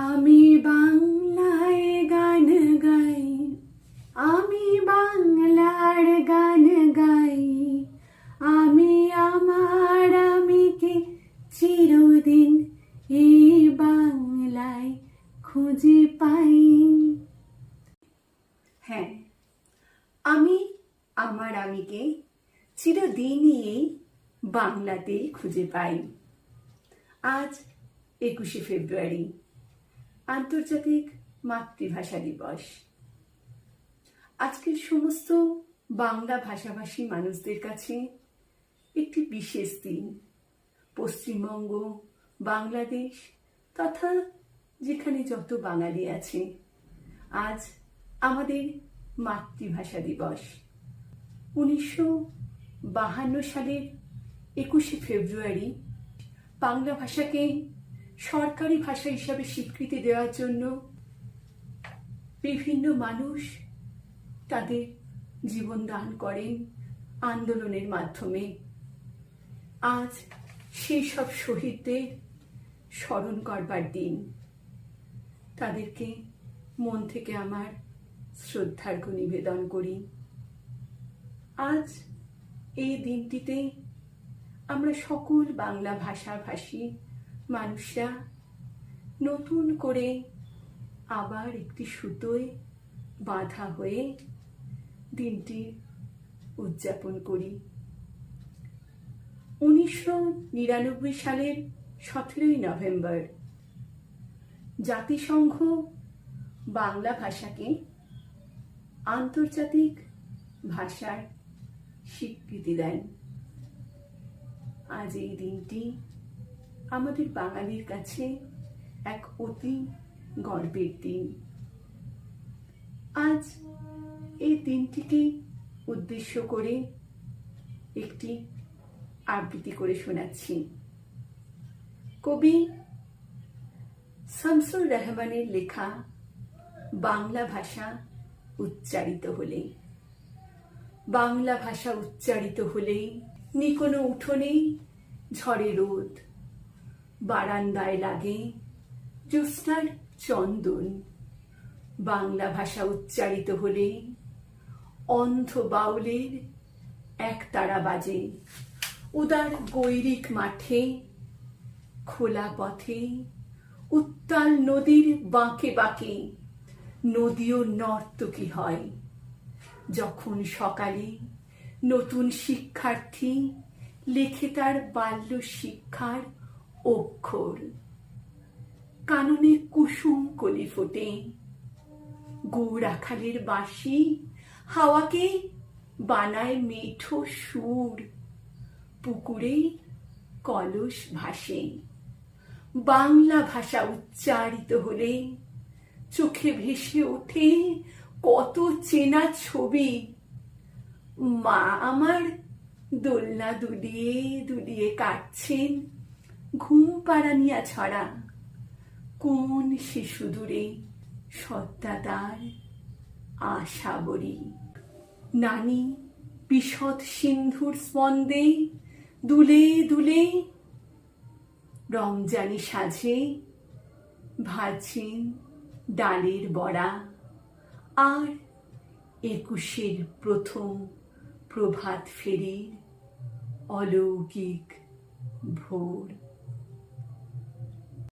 আমি বাংলায় গান গাই, আমি বাংলার গান গাই। আমি আমার আমিকে চিরদিন এই বাংলায় খুঁজে পাই? হ্যাঁ আমি আমার আমিকে চিরদিনই এই বাংলাতেই খুঁজে পাই। আজ একুশে ফেব্রুয়ারি আন্তর্জাতিক মাতৃভাষা দিবস। আজকের সমস্ত বাংলা ভাষাভাষী মানুষদের কাছে একটি বিশেষ দিন। পশ্চিমবঙ্গ, বাংলাদেশ তথা যেখানে যত বাঙালি আছে, আজ আমাদের মাতৃভাষা দিবস। উনিশশো বাহান্ন সালের একুশে ফেব্রুয়ারি বাংলা ভাষাকে সরকারি ভাষা হিসাবে স্বীকৃতি দেওয়ার জন্য বিভিন্ন মানুষ তাদের জীবন দান করেন আন্দোলনের মাধ্যমে। আজ সেই সব শহীদদের স্মরণ করবার দিন। তাদেরকে মন থেকে আমার শ্রদ্ধার্ঘ নিবেদন করি। আজ এই দিনটিতে আমরা সকল বাংলা ভাষাভাষী মানুষরা নতুন করে আবার একটি সুতোয় বাঁধা হয়ে দিনটি উদযাপন করি। উনিশশো নিরানব্বই সালের সতেরোই নভেম্বর জাতিসংঘ বাংলা ভাষাকে আন্তর্জাতিক ভাষার স্বীকৃতি দেন। আজ এই দিনটি আমাদের বাঙালির কাছে এক অতি গর্বের দিন। আজ এই দিনটিকে উদ্দেশ্য করে একটি আবৃত্তি করে শোনাচ্ছি। কবি শামসুর রহমানের লেখা বাংলা ভাষা উচ্চারিত হলে, বাংলা ভাষা উচ্চারিত হলেই নি কোনো উঠোনে ঝড়ে রোদ বারান্দায় লাগে জ্যোৎস্নার চন্দন। বাংলা ভাষা উচ্চারিত হলে অন্ধ বাউলের এক তারা বাজে। উদার গৈরিক মাঠে, খোলা পথে, উত্তাল নদীর বাঁকে বাঁকে, নদীও নর্তকী হয়। যখন সকালে নতুন শিক্ষার্থী লেখে তার বাল্য শিক্ষার অক্ষর। কাননে কুসুম কলি ফোটে। গৌরাখালের বাঁশি হাওয়াকে বানায় মিঠো সুর। পুকুরে কলস ভাসে। বাংলা ভাষা উচ্চারিত হলে চোখে ভেসে ওঠে কত চেনা ছবি। মা আমার দোলনা দুলিয়ে দুলিয়ে কাটছেন। ঘুম পাড়ানিয়া ছড়া কোন শিশু দূরে সত্তাদার আশাবরী নানি বিশদ সিন্ধুর স্পন্দে দুলে দুলে রমজানি সাজে ভাজছেন ডালের বড়া। আর একুশের প্রথম প্রভাত ফেরির অলৌকিক ভোর।